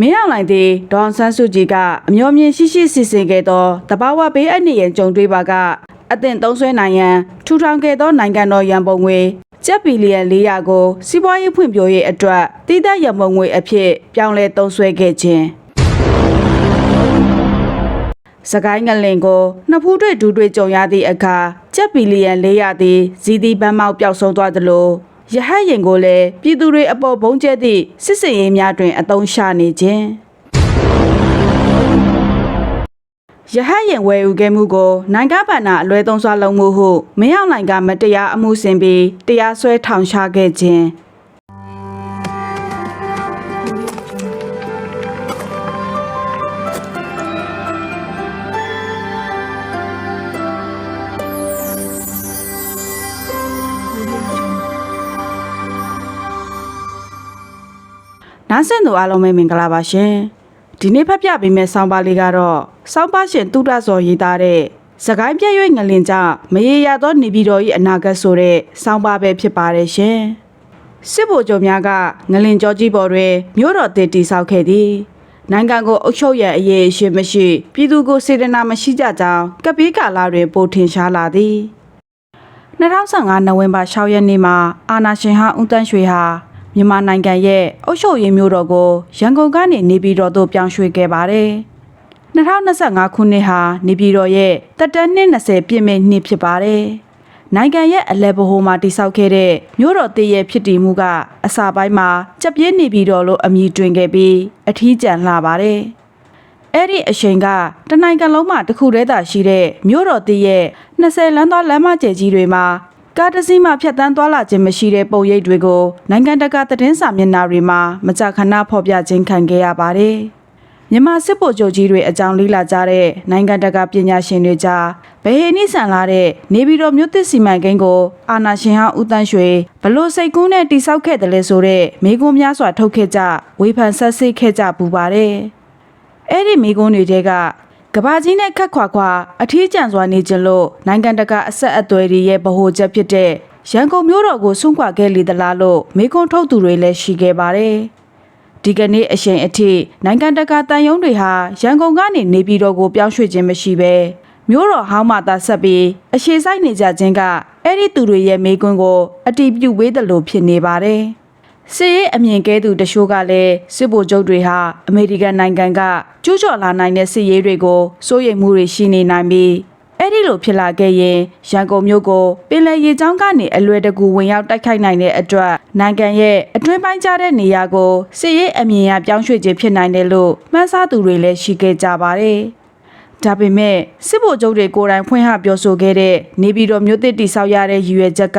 မင်းအောင်လှိုင်သည်ဒေါန်ဆန်းစုကြည်ကအမျော်မြင်ရှိရှိစီစဉ်ခဲ့သောတဘာဝဘေးအန္တရာယ်ကြုံတွေ့ပါကအသင့်သုံးဆွဲနိုင်ရန်ထူထောင်ခဲ့သောနိုင်ငံတော်ရန်ပုံငွေကျပ်ဘီလီယံ400ကိုစီးပွားရေးဖွံ့ဖြိုးရေးအတွက်တည်တဲ့ရန်ပုံငွေအဖြစ်ပြောင်းလဲသုံးစွဲခဲ့ခြင်းစကိုင်းငလင်ကိုနှစ်ဖူးတွေ့ဒူးတွေ့ကြုံရသည့်အခါကျပ်ဘီလီယံ400သည်ဇီဒီဘန်းမောက်ပျောက်ဆုံးသွားသလို ရဟတ်ရင်ကိုလည်းပြည်သူတွေအပေါ်ဘုံကျဲသည့်စစ်စင်ရေးများတွင်အသုံးချနေခြင်းရဟတ်ရင်ဝယ်ယူခဲ့မှုကိုနိုင်ငံဗန္နာအလွဲသုံးစွာလုပ်မှုဟုမင်းအောင်လှိုင်ကမတရားအမှုဆင်ပြီးတရားစွဲထောင်ချခဲ့ခြင်း နားဆင်သူအားလုံးပဲမင်္ဂလာပါရှင်ဒီနေ့ဖတ်ပြပေးမယ့်ဆောင်းပါးလေးကတော့ဆောင်းပါးရှင်တုဒ္ဒဇော်ရေးသားတဲ့စကိုင်းပြည့်ရွေ့ငလင်ကြမရေရသောနေပြည်တော်၏အနာဂတ်ဆိုတဲ့ဆောင်းပါးပဲဖြစ်ပါတယ်ရှင်စစ်ဗိုလ်ချုပ်များကငလင်ကြောကြီးပေါ်တွင်မြို့တော်တည်တည်ဆောက်ခဲ့သည်နိုင်ငံကိုအုပ်ချုပ်ရန်အရေးအရှိမရှိပြည်သူကိုစေတနာမရှိကြကြောင်းကပ်ပြီးကာလတွင်ပိုထင်ရှားလာသည်2015နိုဝင်ဘာ6ရက်နေ့မှာအာနာရှင်ဟဦးတန်းရွှေဟာ မြန်မာနိုင်ငံရဲ့အုပ်ချုပ်ရေးမျိုးတော်ကိုရန်ကုန်ကနေနေပြည်တော်သို့ပြောင်းရွှေ့ခဲ့ပါတယ်။2025ခုနှစ်ဟာနေပြည်တော်ရဲ့တက်တန်းနှစ်20ပြည့်မဲ့နှစ်ဖြစ်ပါတယ်။နိုင်ငံရဲ့အလဲဘဟိုမှာတိစောက်ခဲ့တဲ့မျိုးတော်တည်ရဲ့ဖြစ်တည်မှုကအစာပိုင်းမှာကြက်ပြင်းနေပြည်တော်လို့အမည်တွင်ခဲ့ပြီးအထီးကျန်လှပါတယ်။အဲ့ဒီအချိန်ကတနိုင်ငံလုံးမှာတစ်ခုတည်းသာရှိတဲ့မြို့တော်တည်ရဲ့20လမ်းသွားလမ်းမကျယ်ကြီးတွေမှာ ကားတစ်စီးမှဖြတ်တန်းသွားလာခြင်းမရှိတဲ့ပုံရိပ်တွေကိုနိုင်ငံတကာသတင်းစာမျက်နှာတွေမှာမကြာခဏဖော်ပြခြင်းခံခဲ့ရပါတယ်။မြန်မာစစ်ဗိုလ်ချုပ်ကြီးတွေအကြောင်းလေးလာကြတဲ့နိုင်ငံတကာပညာရှင်တွေကြားဗဟေနိဆန်လာတဲ့နေပြည်တော်မြို့သစ်စီမံကိန်းကိုအာနာရှင်ဟဦးတန်းရွှေဘလို့စိတ်ကူးနဲ့တိစောက်ခဲ့တယ်လဲဆိုတဲ့မိကွန်းများစွာထုတ်ခဲ့ကြဝေဖန်ဆက်ဆေးခဲ့ကြပူပါတယ်။အဲ့ဒီမိကုန်းတွေတဲက ကဘာကြီးနဲ့ခက်ခွာခွာအထီးကျန်စွာနေကြလို့နိုင်ငံတကာအဆက်အသွယ်တွေရဲ့ဗဟိုချက်ဖြစ်တဲ့ရန်ကုန်မြို့တော်ကိုဆွန့်ခွာခဲ့လေသလားလို့မိကုန်းထုတ်သူတွေလည်းရှိခဲ့ပါတယ်။ဒီကနေ့အချိန်အထိနိုင်ငံတကာတန်ယုံတွေဟာရန်ကုန်ကနေနေပြည်တော်ကိုပြောင်းရွှေ့ခြင်းမရှိဘဲမြို့တော်ဟောင်းမှသာဆက်ပြီးအရှိဆိုင်နေကြခြင်းကအဲ့ဒီသူတွေရဲ့မိကွန်းကိုအတီးပြုတ်ဝေးတယ်လို့ဖြစ်နေပါတယ်။ စစ်ရေးအမြင်ကဲသူတချို့ကလည်းစစ်ဗိုလ်ချုပ်တွေဟာအမေရိကန်နိုင်ငံကကျူးကျော်လာနိုင်တဲ့စစ်ရေးတွေကိုစိုးရိမ်မှုတွေရှိနေနိုင်ပြီးအဲ့ဒီလိုဖြစ်လာခဲ့ရင်ရန်ကုန်မြို့ကိုပင်လယ်ရေကြောင်းကနေအလွယ်တကူဝင်ရောက်တိုက်ခိုက်နိုင်တဲ့အတွက်နိုင်ငံရဲ့အတွင်းပိုင်းကျတဲ့နေရာကိုစစ်ရေးအမြင်အရပြောင်းရွှေ့ခြင်းဖြစ်နိုင်တယ်လို့မှန်းဆသူတွေလည်းရှိခဲ့ကြပါတယ်။ ဒါပေမဲ့စစ်ဗိုလ်ချုပ်တွေကိုယ်တိုင်ဖွင့်ဟပြောဆိုခဲ့တဲ့နေပြည်တော်မြို့သစ်တိဆောက်ရတဲ့ရည်ရွယ်ချက်က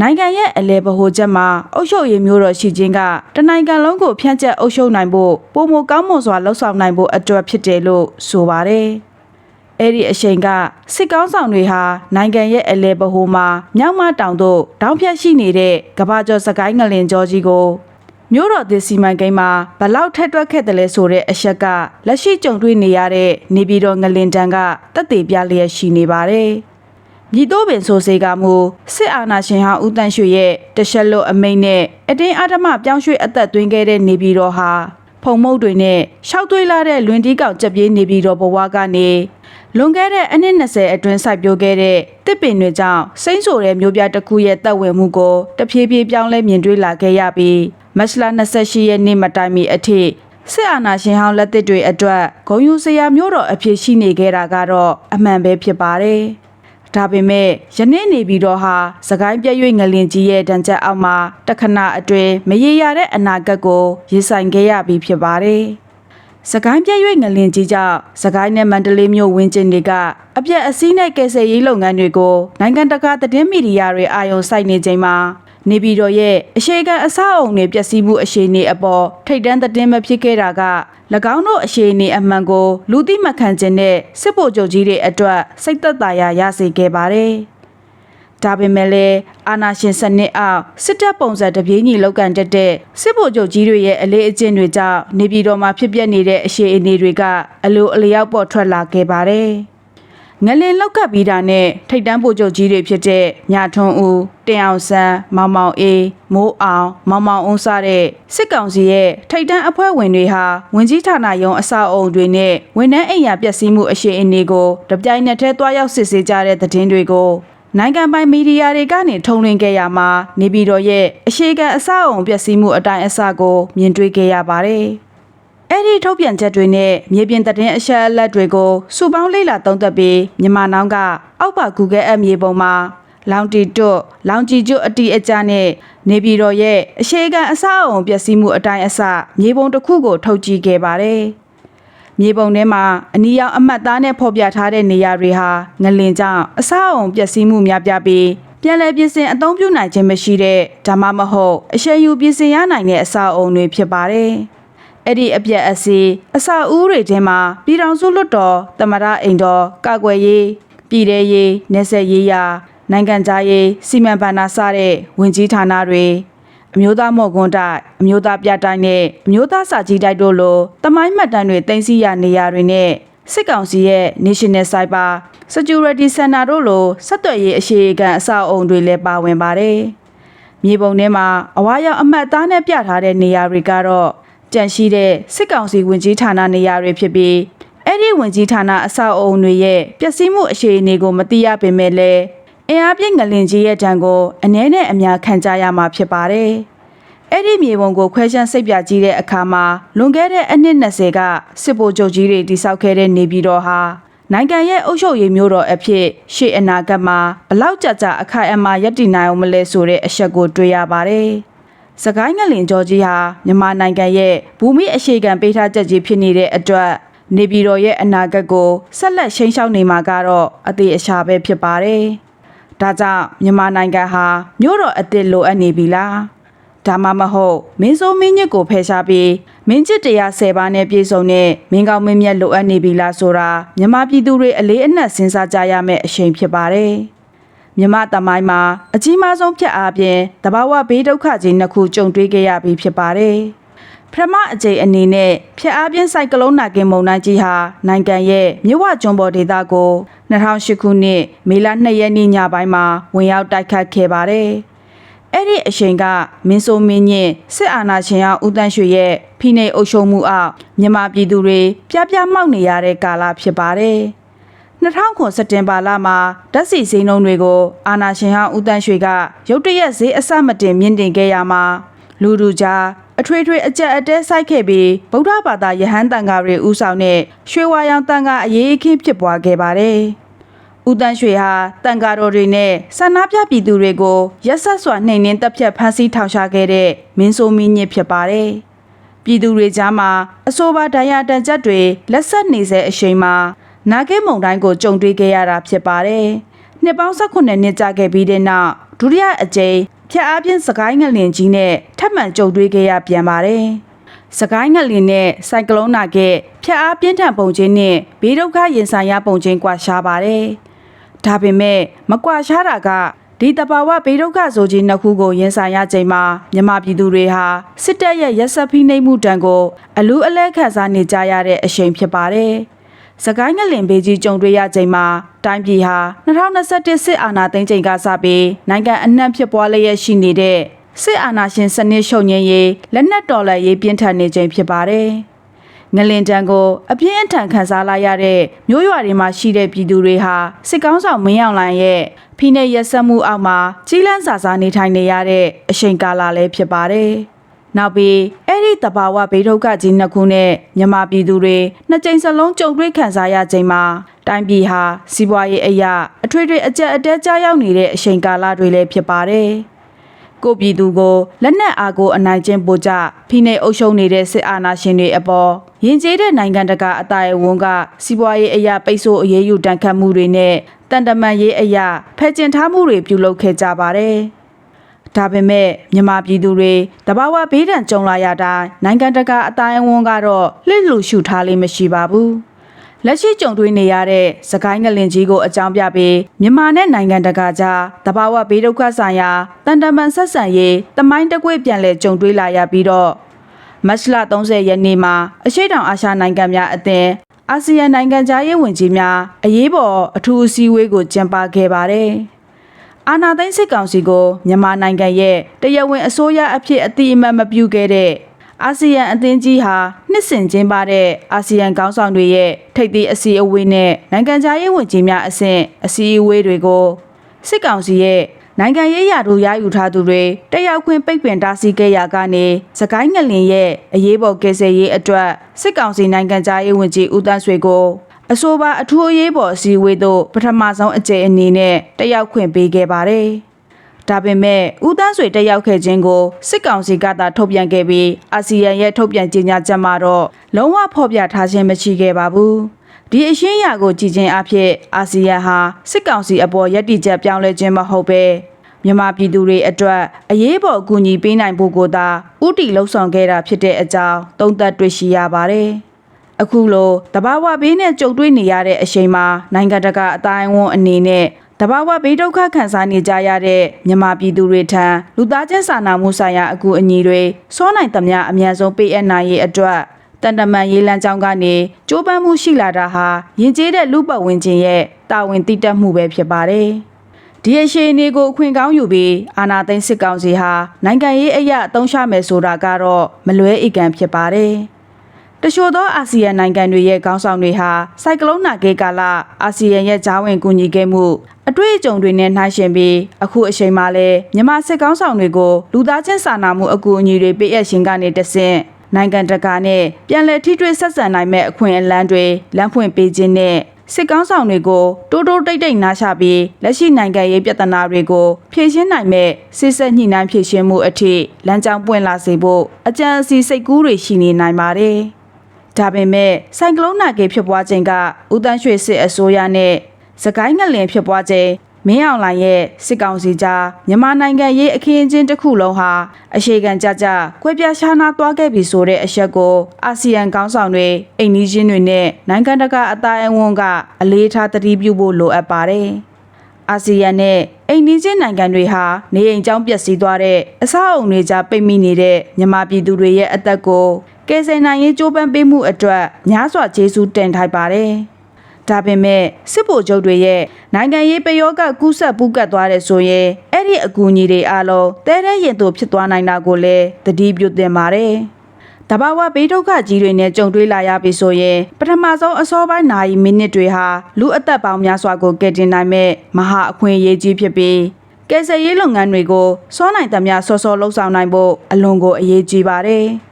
နိုင်ငံရဲ့အလဲဗဟိုချက်မှာအုပ်ချုပ်ရေးမျိုးတော်ရှိခြင်းကတနိုင်ငံလုံးကိုဖြန့်ကျက်အုပ်ချုပ်နိုင်ဖို့ပုံမကောင်းမွန်စွာလှုပ်ဆောင်နိုင်ဖို့အတွက်ဖြစ်တယ်လို့ဆိုပါတယ်။အဲ့ဒီအချိန်ကစစ်ကောင်းဆောင်တွေဟာနိုင်ငံရဲ့အလဲဗဟိုမှာမြောက်မတောင်သို့တောင်းဖြတ်ရှိနေတဲ့ကဘာကျော်စကိုင်းငလင်ကျော်ကြီးကို မြို့တော်သစ်စီမံကိန်းမှာဘလောက်ထက်တွက်ခဲ့တယ်လဲဆိုတဲ့အချက်ကလက်ရှိကြုံတွေ့နေရတဲ့နေပြည်တော်ငလင်တန်းကတက်သေးပြလျက်ရှိနေပါတယ်။မြည်တော့ပင်ဆိုစေကမူစစ်အာဏာရှင်ဟာဦးတန်းရွှေရဲ့တရှက်လို့အမိန်နဲ့အတင်းအဓမ္မပြောင်းရွှေ့အသက်သွင်းခဲ့တဲ့နေပြည်တော်ဟာဖုံမုတ်တွေနဲ့ရှောက်သွေးလာတဲ့လွင်တီးကောင်ကြက်ပြေးနေပြည်တော်ဘဝကနေလွန်ခဲ့တဲ့အနှစ်20အတွင်းစိုက်ပျိုးခဲ့တဲ့တစ်ပင်တွေကြောင့်စိမ့်ဆိုတဲ့မျိုးပြတစ်ခုရဲ့တက်ဝင်မှုကိုတဖြည်းဖြည်းပြောင်းလဲမြင်တွေ့လာခဲ့ရပြီး မတ်လ28ရက်နေ့မတိုင်မီအထိစစ်အာဏာရှင်ဟောင်းလက်သစ်တွေအတွက်ဂုံယူစရာမျိုးတော်အဖြစ်ရှိနေခဲ့တာကတော့အမှန်ပဲဖြစ်ပါတယ်။ဒါပေမဲ့ယနေ့နေပြီးတော့ဟာစကိုင်းပြည့်၍ငလင်ကြီးရဲ့တန်ကြပ်အောက်မှာတခဏအတွင်းမရေရတဲ့အနာဂတ်ကိုရင်ဆိုင်ခဲ့ရပြီးဖြစ်ပါတယ်။စကိုင်းပြည့်၍ငလင်ကြီးကြောင့်စကိုင်းနဲ့မန္တလေးမြို့ဝင်းကျင်တွေကအပြက်အစည်းနဲ့ကယ်ဆယ်ရေးလုပ်ငန်းတွေကိုနိုင်ငံတကာသတင်းမီဒီယာတွေအာရုံစိုက်နေချိန်မှာ နေပြည်တော်ရဲ့အရှိကန်အဆောက်အုံတွေပျက်စီးမှုအခြေအနေအပေါ်ထိတ်တန့်သတင်းမဖြစ်ခဲ့တာက၎င်းတို့အခြေအနေအမှန်ကိုလူသိမခံခြင်းနဲ့စစ်ဗိုလ်ချုပ်ကြီးတွေအတွက်စိတ်သက်သာရာရစေခဲ့ပါတယ်။ဒါပေမဲ့လည်းအာနာရှင်စနစ်အောက်စစ်တပ်ပုံစံတပြေးညီလောက်ကန်တက်တဲ့စစ်ဗိုလ်ချုပ်ကြီးတွေရဲ့အလေးအကျင့်တွေကြောင့်နေပြည်တော်မှာဖြစ်ပျက်နေတဲ့အရှိအနေတွေကအလိုအလျောက်ပေါ်ထွက်လာခဲ့ပါတယ်။ ငလင်လောက်ကပ်ပြီးတာနဲ့ထိတ်တန်းပိုချုပ်ကြီးတွေဖြစ်တဲ့ညာထွန်းဦးတင်အောင်ဆန်းမောင်မောင်အေးမိုးအောင်မောင်မောင်အုံးစတဲ့စစ်ကောင်စီရဲ့ထိတ်တန်းအဖွဲ့ဝင်တွေဟာဝင်ကြီးဌာနရုံးအဆောက်အုံတွေနဲ့ဝန်ထမ်းအိမ်ယာပျက်စီးမှုအရှိန်အနေကိုတပြိုင်နက်တည်းတွားရောက်စစ်ဆေးကြတဲ့သတင်းတွေကိုနိုင်ငံပိုင်မီဒီယာတွေကနေထုံလွှင့်ခဲ့ရမှာနေပြည်တော်ရဲ့အရှိကန်အဆောက်အုံပျက်စီးမှုအတိုင်းအဆကိုမြင်တွေ့ခဲ့ရပါတယ်။ အဲ့ဒီထုတ်ပြန်ချက်တွေနဲ့မြေပြင်သတင်းအချက်အလက်တွေကိုစုပေါင်းလေ့လာသုံးသပ်ပြီးမြန်မာနောင်ကအောက်ပါ Google App မြေပုံမှာလောင်တီတွတ်လောင်ကြည်ကျွတ်အတီအကျနဲ့နေပြည်တော်ရဲ့အရှိကန်အဆောက်အုံပျက်စီးမှုအတိုင်းအဆမြေပုံတစ်ခုကိုထုတ်ကြည့်ခဲ့ပါတယ်။မြေပုံထဲမှာအနီရောင်အမှတ်သားနဲ့ဖော်ပြထားတဲ့နေရာတွေဟာငလင်ကြောင့်အဆောက်အုံပျက်စီးမှုများပြားပြီးပြန်လည်ပြင်ဆင်အသုံးပြုနိုင်ခြင်းမရှိတဲ့ဒါမှမဟုတ်အရှိန်ယူပြင်ဆင်ရနိုင်တဲ့အဆောက်အုံတွေဖြစ်ပါတယ်။ အဲ့ဒီအပြက်အစီအစာဦးတွေထဲမှာပြည်တော်စုလွတ်တော်တမရအိမ်တော်ကာကွယ်ရေးပြည်ထရေးနေဆက်ရေးရာနိုင်ငံသားရေးစီမံဘဏ္ဍာစတဲ့ဝင်ကြီးဌာနတွေအမျိုးသားမော်ကွန်းတိုက်အမျိုးသားပြတိုက်နဲ့အမျိုးသားစာကြီးတိုက်တို့လိုတမိုင်းမှတ်တမ်းတွေတင်စီရနေရာတွေနဲ့စစ်ကောင်စီရဲ့ National Cyber Security Center တို့လိုဆက်သွယ်ရေးအရှိအကံအဆောက်အုံတွေလည်းပါဝင်ပါတယ်။မြေပုံထဲမှာအဝါရောက်အမှတ်အသားနဲ့ပြထားတဲ့နေရာတွေကတော့ ကြန့်ရှိတဲ့စစ်ကောင်စီဝင်ကြီးဌာနနေရာတွေဖြစ်ပြီးအဲ့ဒီဝင်ကြီးဌာနအဆောက်အုံတွေရဲ့ပျက်စီးမှုအခြေအနေကိုမသိရပေမဲ့လည်းအင်အားပြည့်ငလင်ကြီးရဲ့တံကိုအနည်းနဲ့အများခံကြရမှာဖြစ်ပါတယ်။အဲ့ဒီမြေပုံကိုခွဲခြမ်းစိတ်ပြကြီးတဲ့အခါမှာလွန်ခဲ့တဲ့အနှစ်20ကစစ်ဗိုလ်ချုပ်ကြီးတွေတိစောက်ခဲ့တဲ့နေပြည်တော်ဟာနိုင်ငံရဲ့အုပ်ချုပ်ရေးမျိုးတော်အဖြစ်ရှေ့အနာဂတ်မှာဘလောက်ကြကြအခိုင်အမာရည်တည်နိုင်အောင်မလဲဆိုတဲ့အချက်ကိုတွေ့ရပါတယ်။ စကိုင်းငလင်ကျော်ကြီးဟာမြန်မာနိုင်ငံရဲ့ဘူမိအရှိခံပေးထားချက်ကြီးဖြစ်နေတဲ့အတွက်နေပြည်တော်ရဲ့အနာဂတ်ကိုဆက်လက်ရှိန်ရှောက်နေမှာကတော့အသေးအချာပဲဖြစ်ပါတယ်။ဒါကြောင့်မြန်မာနိုင်ငံဟာမြို့တော်အသစ်လိုအပ်နေပြီလား။ဒါမှမဟုတ်မင်းစိုးမင်းညစ်ကိုဖယ်ရှားပြီးမင်းချစ်တရား10ပါးနဲ့ပြည့်စုံတဲ့မင်းကောင်းမင်းမြတ်လိုအပ်နေပြီလားဆိုတာမြန်မာပြည်သူတွေအလေးအနက်စဉ်းစားကြရမယ့်အချိန်ဖြစ်ပါတယ်။ မြမတမိုင်းမှာအကြီးမားဆုံးဖြတ်အားဖြင့်တဘာဝဘေးဒုက္ခကြီးနှစ်ခုကြုံတွေ့ခဲ့ရပြီးဖြစ်ပါတယ်။ပထမအကြိမ်အနေနဲ့ဖြတ်အားဖြင့်စိုက်ကလုန်းနာကင်မုန်တိုင်းကြီးဟာနိုင်ငံရဲ့မြဝကျွန်းပေါ်ဒေသကို2008ခုနှစ်မေလ2ရက်နေ့ညပိုင်းမှာဝင်ရောက်တိုက်ခတ်ခဲ့ပါတယ်။အဲ့ဒီအချိန်ကမင်းဆိုမင်းညင်စစ်အာဏာရှင်အောင်ဦးတန်းရွှေရဲ့ဖိနှိပ်အုပ်ချုပ်မှုအောက်မြန်မာပြည်သူတွေပြပြမှောက်နေရတဲ့ကာလဖြစ်ပါတယ်။ 2009စက်တင်ဘာလမှာဓာတ်ဆီဈေးနှုန်းတွေကိုအာနာရှင်ဟောင်းဦးတန်းရွှေကရုတ်တရက်ဈေးအဆမတင်မြင့်တင်ခဲ့ရမှာလူလူကြားအထွေထွေအကြက်အတဲဆိုင်ခဲ့ပြီးဗုဒ္ဓဘာသာယဟန်တန်ဃာတွေဥဆောင်တဲ့ရွှေဝါရောင်တန်ဃာအရေးအခင်းဖြစ်ပွားခဲ့ပါတယ်။ဦးတန်းရွှေဟာတန်ဃာတော်တွေနဲ့ဆန္ဒပြပြည်သူတွေကိုရက်ဆက်စွာနှိမ်နင်းတပ်ဖြတ်ဖမ်းဆီးထောင်ချခဲ့တဲ့မင်းဆိုမင်းညစ်ဖြစ်ပါတယ်။ပြည်သူတွေကြားမှာအဆိုပါဒဏ်ရာတန်ချက်တွေလက်ဆက်နေစေအချိန်မှာ နာဂိမုံတိုင်းကိုကြုံတွေ့ခဲ့ရတာဖြစ်ပါတယ်။နှစ်ပေါင်း18နှစ်ကြာခဲ့ပြီးတဲ့နောက်ဒုတိယအကြိမ်ဖြတ်အားဖြင့်စကိုင်းငလင်ကြီးနဲ့ထပ်မံကြုံတွေ့ခဲ့ရပြန်ပါတယ်။စကိုင်းငလင်နဲ့စိုက်ကလုန်းနာကဲဖြတ်အားပြင်းထန်ပုံချင်းနဲ့ဘေးဒုက္ခရင်ဆိုင်ရပုံချင်းကွာရှားပါတယ်။ဒါပေမဲ့မကွာရှားတာကဒီတဘာဝဘေးဒုက္ခဆိုကြီးနှစ်ခုကိုရင်ဆိုင်ရချိန်မှာမြမပြည်သူတွေဟာစစ်တပ်ရဲ့ရက်စက်ဖိနှိပ်မှုတံကိုအလူးအလဲခံစားနေကြရတဲ့အချိန်ဖြစ်ပါတယ်။ စကိုင်းငလင်ဘေးကြီးကြုံတွေ့ရချိန်မှာတိုင်းပြည်ဟာ2021စစ်အာဏာသိမ်းချိန်ကစပြီးနိုင်ငံအနှံ့ဖြစ်ပွားလျက်ရှိနေတဲ့စစ်အာဏာရှင်စနစ်ရှုံငင်းရေးလက်နက်တော်လှန်ရေးပြင်းထန်နေချိန်ဖြစ်ပါတယ်။ငလင်တန်ကိုအပြင်းအထန်ခံစားလာရတဲ့မျိုးရွာတွေမှာရှိတဲ့ပြည်သူတွေဟာစစ်ကောင်းဆောင်မင်းအောင်လှိုင်ရဲ့ဖိနှိပ်ရက်စက်မှုအောက်မှာကြီးလန်းစာစားနေထိုင်နေရတဲ့အချိန်ကာလလည်းဖြစ်ပါတယ်။နောက်ပြီး အဲ့ဒီတဘာဝဘေးဒုက္ခကြီးနှစ်ခုနဲ့မြမပြည်သူတွေနှစ်ကြိမ်စလုံးကြုံတွေ့ခံစားရချိန်မှာတိုင်းပြည်ဟာစီးပွားရေးအရာအထွေထွေအကြက်အတဲကြားရောက်နေတဲ့အချိန်ကာလတွေလည်းဖြစ်ပါတယ်။ကိုပြည်သူကိုလက်နက်အားကိုအနိုင်ကျင့်ပို့ကြဖိနှိပ်အုပ်ချုပ်နေတဲ့စစ်အာဏာရှင်တွေအပေါ်ယဉ်ကျေးတဲ့နိုင်ငံတကာအတိုင်းအဝန်ကစီးပွားရေးအရာပိတ်ဆို့အရေးယူတန်ခတ်မှုတွေနဲ့တန်တမန်ရေးအရာဖယ်ကျင်ထားမှုတွေပြုလုပ်ခဲ့ကြပါတယ်။ ဒါပေမဲ့မြန်မာပြည်သူတွေတဘာဝဘေးဒဏ်ကြုံလာရတိုင်းနိုင်ငံတကာအတိုင်းအဝန်ကတော့လှစ်လူရှုထားလေးမရှိပါဘူး။လက်ရှိကြုံတွေ့နေရတဲ့စကိုင်းငလင်ကြီးကိုအကြောင်းပြပြီးမြန်မာနဲ့နိုင်ငံတကာကြားတဘာဝဘေးဒုက္ခဆိုင်ရာတန်တမန်ဆက်ဆံရေးတမိုင်းတကွေ့ပြန်လဲကြုံတွေ့လာရပြီးတော့မတ်လ30ရက်နေ့မှာအရှိတောင်အာရှနိုင်ငံများအသင်းအာဆီယံနိုင်ငံသားရေးဝန်ကြီးများအရေးပေါ်အထူးအစည်းအဝေးကိုကျင်းပခဲ့ပါတယ်။ အာဏာသိမ်းစစ်ကောင်စီကိုမြန်မာနိုင်ငံရဲ့တရားဝင်အစိုးရအဖြစ်အတိအမှတ်မပြုခဲ့တဲ့အာဆီယံအသင်းကြီးဟာနှစ်စဉ်ကျင်းပတဲ့အာဆီယံခေါင်းဆောင်တွေရဲ့ထိပ်သီးအစည်းအဝေးနဲ့နိုင်ငံသားရေးဝန်ကြီးများအဆင့်အစည်းအဝေးတွေကိုစစ်ကောင်စီရဲ့နိုင်ငံရေးရာထူးရယူထားသူတွေတက်ရောက်ခွင့်ပိတ်ပင်တားဆီးခဲ့ရာကနေစကိုင်းငလင်ရဲ့အရေးပေါ်ကယ်ဆယ်ရေးအတွက်စစ်ကောင်စီနိုင်ငံသားရေးဝန်ကြီးဦးတန်းဆွေကို အဆိုပါအထူးအရေးပေါ်အစည်းအဝေးသို့ပထမဆုံးအကြိမ်အနေနဲ့တက်ရောက်ခွင့်ပေးခဲ့ပါတယ်။ဒါပေမဲ့ဦးတန်းဆွေတက်ရောက်ခဲ့ခြင်းကိုစစ်ကောင်စီကသာထုတ်ပြန်ခဲ့ပြီးအာဆီယံရဲ့ထုတ်ပြန်ကြေညာချက်မှာတော့လုံးဝဖော်ပြထားခြင်းမရှိခဲ့ပါဘူး။ဒီအရှင်းအရာကိုကြည်ချင်းအဖြစ်အာဆီယံဟာစစ်ကောင်စီအပေါ်ယက်တီချက်ပြောင်းလဲခြင်းမဟုတ်ပဲမြန်မာပြည်သူတွေအတွက်အရေးပေါ်အကူအညီပေးနိုင်ဖို့ကိုသာဥတီလှုံ့ဆော်ခဲ့တာဖြစ်တဲ့အကြောင်းသုံးသပ်တွေ့ရှိရပါတယ်။ အခုလိုတဘာဝဘေးနဲ့ကြုံတွေ့နေရတဲ့အချိန်မှာနိုင်ငံတကာအတိုင်းအဝန်အနေနဲ့တဘာဝဘေးဒုက္ခခံစားနေကြရတဲ့မြန်မာပြည်သူတွေထံလူသားချင်းစာနာမှုဆိုင်ရာအကူအညီတွေစောနိုင်သမျှအများဆုံးပေးအပ်နိုင်ရေးအတွက်တန်တမန်ရေးလမ်းကြောင်းကနေကြိုးပမ်းမှုရှိလာတာဟာယဉ်ကျေးတဲ့လူပတ်ဝန်းကျင်ရဲ့တာဝန်တည်တတ်မှုပဲဖြစ်ပါတယ်။ဒီအရှိန်တွေကိုအခွင့်ကောင်းယူပြီးအာနာသိန်းစစ်ကောင်စီဟာနိုင်ငံရေးအရာအသုံးချမယ်ဆိုတာကတော့မလွဲဧကန်ဖြစ်ပါတယ်။ တချို့သောအာဆီယံနိုင်ငံတွေရဲ့ခေါင်းဆောင်တွေဟာစိုက်ကလုန်းနာကေကာလအာဆီယံရဲ့ဂျာဝင်ကူညီခဲ့မှုအတွေ့အကြုံတွေနဲ့နှိုင်းယှဉ်ပြီးအခုအချိန်မှလည်းမြန်မာစစ်ကောင်းဆောင်တွေကိုလူသားချင်းစာနာမှုအကူအညီတွေပေးအပ်ခြင်းကနေတဆင့်နိုင်ငံတကာနဲ့ပြန်လည်ထိတွေ့ဆက်ဆံနိုင်မဲ့အခွင့်အလမ်းတွေလမ်းဖွင့်ပေးခြင်းနဲ့စစ်ကောင်းဆောင်တွေကိုတိုးတိုးတိတ်တိတ်နားချပြီးလက်ရှိနိုင်ငံရေးပြဿနာတွေကိုဖြေရှင်းနိုင်မဲ့စစ်ဆက်ညှိနှိုင်းဖြေရှင်းမှုအထိလမ်းကြောင်းပွင့်လာစေဖို့အကြံအစီစိတ်ကူးတွေရှိနေနိုင်ပါတယ်။ ဒါပေမဲ့ဆိုင်ကလုန်းနာကေဖြစ်ပွားခြင်းကဦးတန်းရွှေစစ်အစိုးရနဲ့စကိုင်းငလင်ဖြစ်ပွားခြင်းမင်းအောင်လှိုင်ရဲ့စစ်ကောင်စီကြားမြန်မာနိုင်ငံရေးအခင်းအကျင်းတစ်ခုလုံးဟာအရှိကန်ကြကြကွဲပြားရှားနာသွားခဲ့ပြီဆိုတဲ့အချက်ကိုအာဆီယံခေါင်းဆောင်တွေအိမ်နီးချင်းတွေနဲ့နိုင်ငံတကာအတိုင်းအဝန်ကအလေးထားသတိပြုဖို့လိုအပ်ပါတယ်။အာဆီယံနဲ့အိမ်နီးချင်းနိုင်ငံတွေဟာနေအိမ်ကြောင်းပျက်စီးသွားတဲ့အဆောက်အုံတွေကြားပိတ်မိနေတဲ့မြန်မာပြည်သူတွေရဲ့အသက်ကို ကယ်ဆယ်နိုင်ရေးကြိုးပမ်းပေးမှုအတွက်များစွာကျေးဇူးတင်ထိုက်ပါတယ်။ဒါပေမဲ့စစ်ဗိုလ်ချုပ်တွေရဲ့နိုင်ငံရေးပယောကကူးဆက်ပူးကတ်သွားတဲ့ဆိုရင်အဲ့ဒီအကူအညီတွေအလုံးတဲတဲ့ရင်တို့ဖြစ်သွားနိုင်တာကိုလည်းသတိပြုသင့်ပါတယ်။တဘာဝဘေးဒုက္ခကြီးတွေနဲ့ကြုံတွေ့လာရပြီဆိုရင်ပထမဆုံးအစောပိုင်းနာရီမိနစ်တွေဟာလူအသက်ပေါင်းများစွာကိုကယ်တင်နိုင်မဲ့မဟာအခွင့်အရေးကြီးဖြစ်ပြီးကယ်ဆယ်ရေးလုပ်ငန်းတွေကိုစောနိုင်သမျှစောစောလှုပ်ဆောင်နိုင်ဖို့အလွန်ကိုအရေးကြီးပါတယ်။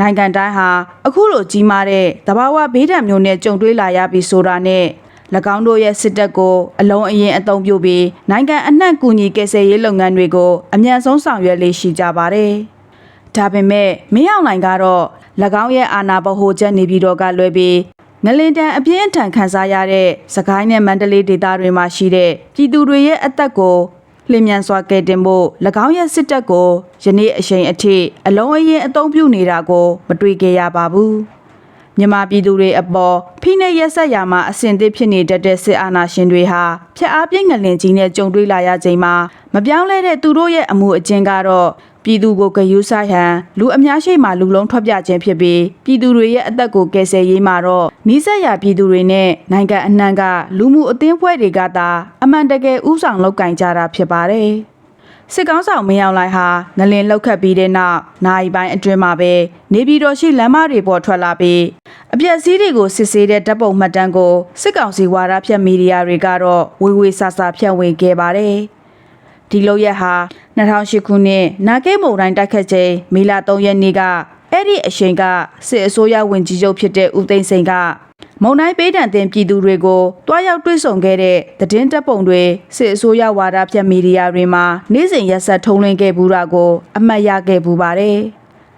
နိုင်ငံတိုင်းဟာအခုလိုကြီးမားတဲ့တဘာဝဘေးဒဏ်မျိုးနဲ့ကြုံတွေ့လာရပြီဆိုတာနဲ့၎င်းတို့ရဲ့စစ်တပ်ကိုအလုံးအရင်အုံပြုပြီးနိုင်ငံအနှံ့ကူညီကယ်ဆယ်ရေးလုပ်ငန်းတွေကိုအမြန်ဆုံးဆောင်ရွက်လေးရှိကြပါတယ်။ဒါပေမဲ့မင်းအောင်လှိုင်ကတော့၎င်းရဲ့အာဏာဗဟိုချက်နေပြည်တော်ကလွဲပြီးငလင်တန်အပြင်းအထန်ခံစားရတဲ့စကိုင်းနဲ့မန္တလေးဒေသတွေမှာရှိတဲ့ပြည်သူတွေရဲ့အသက်ကို လျင်မြန်စွာကယ်တင်ဖို့၎င်းရဲ့စစ်တပ်ကိုယနေ့အချိန်အထိအလုံးအရင်အသုံးပြုနေတာကို မတွေ့ကြရပါဘူး မြန်မာပြည်သူတွေအပေါ်ဖိနှိပ်ရက်ဆက်ရာမှာအဆင်သင့်ဖြစ်နေတတ်တဲ့စစ်အာဏာရှင်တွေဟာဖျက်အားပြင်းငလင်ကြီးနဲ့ကြုံတွေ့လာရချိန်မှာမပြောင်းလဲတဲ့သူတို့ရဲ့အမှုအကျဉ်းကတော့ပြည်သူကိုဂယုစိုက်ဟန်လူအများရှိမှလူလုံးထွက်ပြခြင်းဖြစ်ပြီးပြည်သူတွေရဲ့အသက်ကိုကယ်ဆယ်ရေးမှာတော့နီးစပ်ရာပြည်သူတွေနဲ့နိုင်ငံအနှံ့ကလူမှုအသင်းဖွဲ့တွေကသာအမှန်တကယ်ဥဆောင်လုပ်ကင်ကြတာဖြစ်ပါတယ် စစ်ကောင်းဆောင်မင်းအောင်လှိုင်ဟာငလင်လောက်ခတ်ပြီးတဲ့နောက်နိုင်ပိုင်းအတွင်းမှာပဲနေပြည်တော်ရှိလမ်းမတွေပေါ်ထွက်လာပြီးအပြက်စီးတွေကိုစစ်ဆေးတဲ့တပ်ပုံမှတ်တမ်းကိုစစ်ကောင်စီဝါဒဖြတ်မီဒီယာတွေကတော့ဝေဝေဆာဆာဖြန့်ဝေခဲ့ပါတယ်ဒီလိုရက်ဟာ2008ခုနှစ်နာဂိတ်မုံတိုင်းတိုက်ခတ်ချိန်မေလ3ရက်နေ့ကအဲ့ဒီအချိန်ကစစ်အစိုးရဝင်ကြီးချုပ်ဖြစ်တဲ့ဦးသိန်းစိန်က မုံတိုင်းပေးတံတင်ပြည်သူတွေကိုတွားရောက်တွေ့ဆုံခဲ့တဲ့သတင်းတပ်ပုံတွေစစ်အစိုးရဝါဒဖြတ်မီဒီယာတွေမှာနေ့စဉ်ရက်ဆက်ထုံးလွှင့်ခဲ့ဘူးတာကို အမှတ်ရခဲ့ပူပါတယ်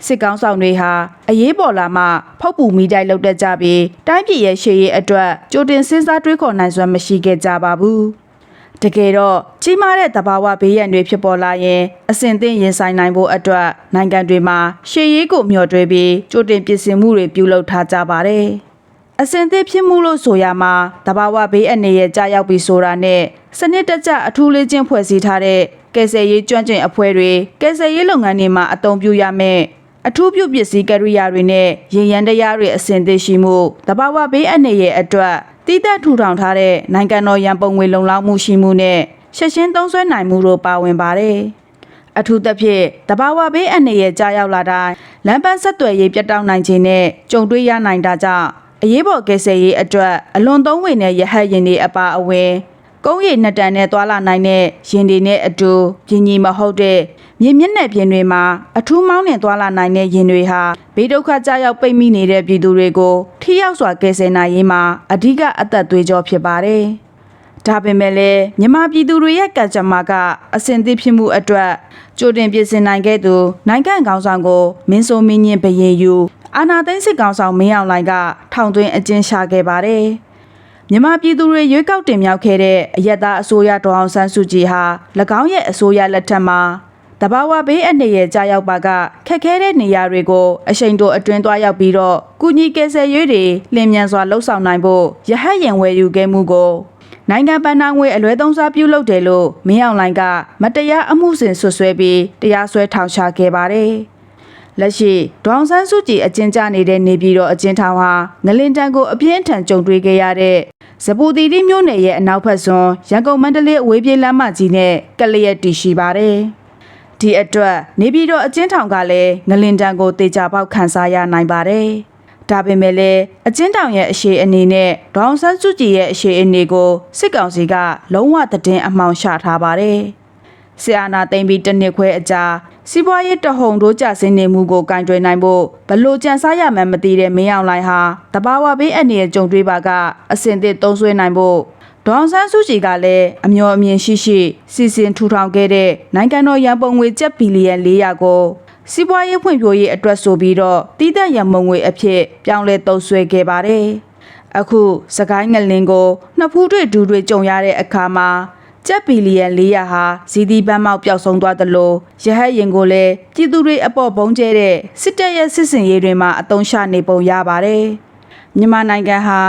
စစ်ကောင်းဆောင်တွေဟာအရေးပေါ်လာမှဖောက်ပူမိတိုက်လောက်တတ်ကြပြီးတိုင်းပြည်ရဲ့ရှေ့ရေးအတွက်ကြိုတင်စဉ်းစားတွေးခေါ်နိုင်စွမ်းမရှိခဲ့ကြပါဘူး။တကယ်တော့ကြီးမားတဲ့သဘာဝဘေးရန်တွေဖြစ်ပေါ်လာရင်အဆင်သင့်ရင်ဆိုင်နိုင်ဖို့အတွက်နိုင်ငံတွေမှာရှေ့ရေးကိုမျှော်တွေးပြီးကြိုတင်ပြင်ဆင်မှုတွေပြုလုပ်ထားကြပါတယ်။ အဆင်သင့်ဖြစ်မှုလို့ဆိုရမှာသဘာဝဘေးအနေရဲ့ကြာရောက်ပြီးဆိုတာနဲ့စနစ်တကျအထူးလေးချင်းဖွဲ့စည်းထားတဲ့ကယ်ဆယ်ရေးကျွမ်းကျင်အဖွဲ့တွေကယ်ဆယ်ရေးလုပ်ငန်းတွေမှာအသုံးပြုရမယ်အထူးပြုပစ္စည်းကရိယာတွေနဲ့ရေရန်တရားတွေအဆင်သင့်ရှိမှုတဘာဝဘေးအနေရဲ့အတွက်တည်သက်ထူထောင်ထားတဲ့နိုင်ငံတော်ရန်ပုံငွေလုံလောက်မှုရှိမှုနဲ့ချက်ချင်းသုံးစွဲနိုင်မှုတို့ပါဝင်ပါတယ်။အထူးသဖြင့်တဘာဝဘေးအနေရဲ့ကြားရောက်လာတိုင်းလမ်းပန်းဆက်သွယ်ရေးပြတ်တောက်နိုင်ခြင်းနဲ့ကြုံတွေ့ရနိုင်တာကြောင့် အရေးပေါ်ကယ်ဆယ်ရေးအတွက်အလွန်သုံးဝင်တဲ့ရဟတ်ယာဉ်တွေအပါအဝင်ကုန်းရည်နှစ်တန်နဲ့သွာလာနိုင်တဲ့ယာဉ်တွေနဲ့အတူပြင်းကြီးမဟုတ်တဲ့မြေမျက်နှာပြင်တွေမှာအထူးမောင်းနှင်သွာလာနိုင်တဲ့ယာဉ်တွေဟာဘေးဒုက္ခကြောက်ရောက်ပိတ်မိနေတဲ့ပြည်သူတွေကိုထိရောက်စွာကယ်ဆယ်နိုင်ရေးမှာအဓိကအသက်သွေးကြောဖြစ်ပါတယ်။ဒါပေမဲ့လည်းမြန်မာပြည်သူတွေရဲ့ကံကြမ္မာကအစဉ်သစ်ဖြစ်မှုအတွက်ကြိုတင်ပြင်ဆင်နိုင်ခဲ့သူနိုင်ငံခေါင်းဆောင်ကိုမင်းဆိုမင်းညင်ဘရင်ယူ အာနာသိန်းစစ်ကောင်ဆောင်မင်းအောင်လှိုင်ကထောင်သွင်းအကျဉ်းချခဲ့ပါတယ်။မြန်မာပြည်သူတွေရွေးကောက်တင်မြှောက်ခဲ့တဲ့အယက်သားအစိုးရဒေါအောင်ဆန်းစုကြည်ဟာ၎င်းရဲ့အစိုးရလက်ထက်မှာတဘာဝဘေးအနေရဲ့ကြားရောက်ပါကခက်ခဲတဲ့နေရာတွေကိုအရှိန်တိုအတွင်းသွားရောက်ပြီးတော့ကုညီကယ်ဆယ်ရေးတွေလျင်မြန်စွာလှုပ်ဆောင်နိုင်ဖို့ရဟတ်ရင်ဝယ်ယူခဲ့မှုကိုနိုင်ငံပန်းနာငွေအလွဲသုံးစားပြုလုပ်တယ်လို့မင်းအောင်လှိုင်ကမတရားအမှုစဉ်ဆွဆွဲပြီးတရားစွဲထောင်ချခဲ့ပါတယ်။ လက်ရှိဒေါအောင်ဆန်းစုကြည်အကျဉ်းချနေတဲ့နေပြည်တော်အကျဉ်းထောင်ဟာငလင်တန်ကိုအပြင်းအထန်ကြုံတွေ့ခဲ့ရတဲ့ဇပူတီတီမြို့နယ်ရဲ့အနောက်ဘက်စွန်းရန်ကုန်မန္တလေးအဝေးပြေးလမ်းမကြီးနဲ့ကလျက်တည်ရှိပါတယ်။ဒီအတွက်နေပြည်တော်အကျဉ်းထောင်ကလည်းငလင်တန်ကိုတေချာပေါက်ခန်းစားရနိုင်ပါတယ်။ဒါပေမဲ့လည်းအကျဉ်းထောင်ရဲ့အရှိအနေနဲ့ဒေါအောင်ဆန်းစုကြည်ရဲ့အရှိအနေကိုစစ်ကောင်စီကလုံးဝသတင်းအမှောင်ချထားပါတယ်။ဆီအာနာသိမ့်ပြီးတစ်နှစ်ခွဲအကြာ စီးပွားရေးတဟုန်တို့ကြဆင်းနေမှုကိုကင်တွယ်နိုင်ဖို့ဘလို့ကြံစားရမှန်းမသိတဲ့မင်းအောင်လှိုင်ဟာတဘာဝဘေးအနေနဲ့ကြုံတွေ့ပါကအစင်သစ်သုံးဆွဲနိုင်ဖို့ဒေါအောင်ဆန်းစုကြည်ကလည်းအမျော်အမြင်ရှိရှိစီစဉ်ထူထောင်ခဲ့တဲ့နိုင်ငံတော်ရန်ပုံငွေကျပ်ဘီလီယံ400ကိုစီးပွားရေးဖွံ့ဖြိုးရေးအတွက်ဆိုပြီးတော့တီးသက်ရမုံငွေအဖြစ်ပြောင်းလဲသုံးစွဲခဲ့ပါတယ်။အခုစကိုင်းငလင်ကိုနှစ်ဖူးတွေဒူတွေကြုံရတဲ့အခါမှာ ကျပ်ဘီလီယံ400ဟာဇီဒီပန်းမောက်ပျောက်ဆုံးသွားသလိုရဟတ်ရင်ကိုလည်းပြည်သူတွေအပေါ်ဘုံကျဲတဲ့စစ်တပ်ရဲ့စစ်စင်ရေးတွေမှာအတုံးချနေပုံရပါတယ်။မြန်မာနိုင်ငံဟာ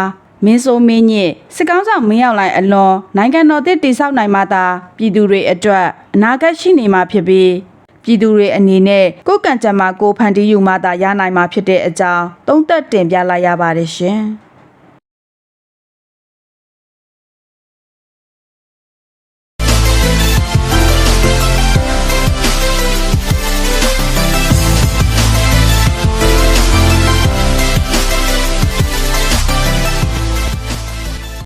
မင်းဆိုမင်းညစ်စစ်ကောင်းဆောင်မင်းအောင်လှိုင်အလွန်နိုင်ငံတော်တည်တည်ဆောက်နိုင်မှသာပြည်သူတွေအတွက်အနာဂတ်ရှိနေမှာဖြစ်ပြီးပြည်သူတွေအနေနဲ့ကိုယ်ကံကြမ္မာကိုဖန်တီးယူမှသာရနိုင်မှာဖြစ်တဲ့အကြောင်းသုံးသက်တင်ပြလိုက်ရပါတယ်ရှင်။